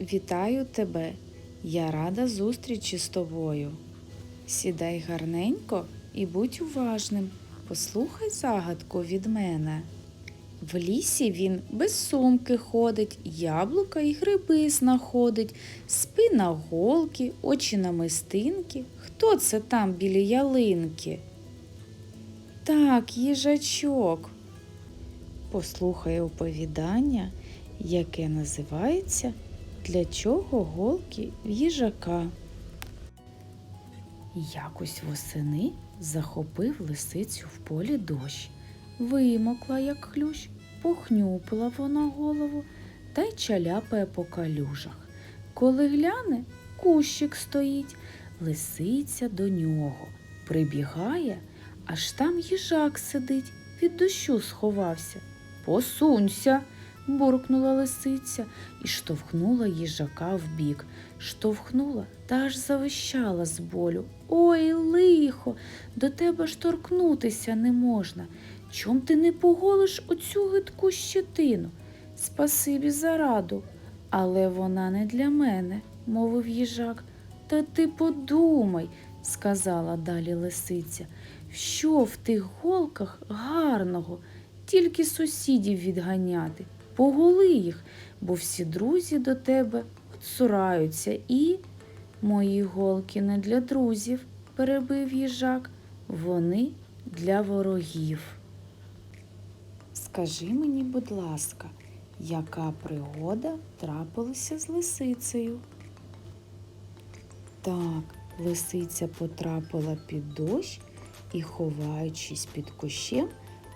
Вітаю тебе. Я рада зустрічі з тобою. Сідай гарненько і будь уважним. Послухай загадку від мене. В лісі він без сумки ходить, яблука і гриби знаходить, спина голки, очі намистинки. Хто це там біля ялинки? Так, їжачок. Послухай оповідання, яке називається Для чого голки їжака. Якось восени захопив лисицю в полі дощ. Вимокла, як хлющ, похнюпила вона голову та й чаляпає по калюжах. Коли гляне, кущик стоїть, лисиця до нього прибігає, аж там їжак сидить, від дощу сховався. Посунься, буркнула лисиця і штовхнула їжака вбік. Штовхнула та аж завищала з болю. Ой, лихо, до тебе ж торкнутися не можна. Чом ти не поголиш оцю гидку щетину? Спасибі за раду, але вона не для мене, мовив їжак. Та ти подумай, сказала далі лисиця, що в тих голках гарного, тільки сусідів відганяти. Поголи їх, бо всі друзі до тебе цураються і. Мої голки не для друзів, перебив їжак, вони для ворогів. Скажи мені, будь ласка, яка пригода трапилася з лисицею? Так, лисиця потрапила під дощ і, ховаючись під кущем,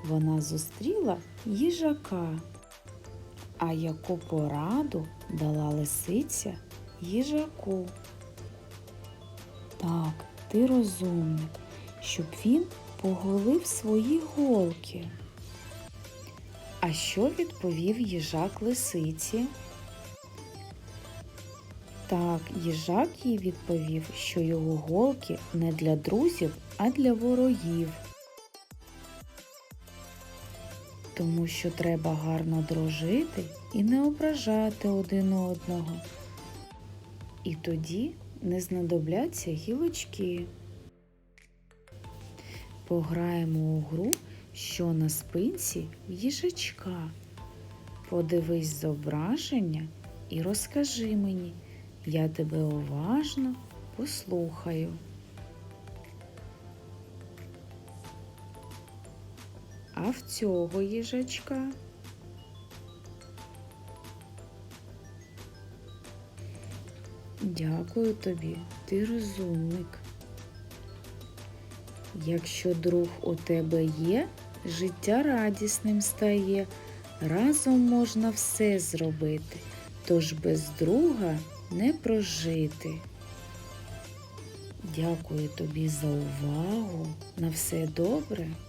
вона зустріла їжака. А яку пораду дала лисиця їжаку? Так, ти розумник, щоб він поголив свої голки. А що відповів їжак лисиці? Так, їжак їй відповів, що його голки не для друзів, а для ворогів. Тому що треба гарно дружити і не ображати один одного. І тоді не знадобляться гілочки. Пограємо у гру, що на спинці їжачка. Подивись зображення і розкажи мені, я тебе уважно послухаю. А в цього їжачка Дякую тобі, ти розумник. Якщо друг у тебе є, життя радісним стає, разом можна все зробити, тож без друга не прожити. Дякую тобі за увагу. На все добре.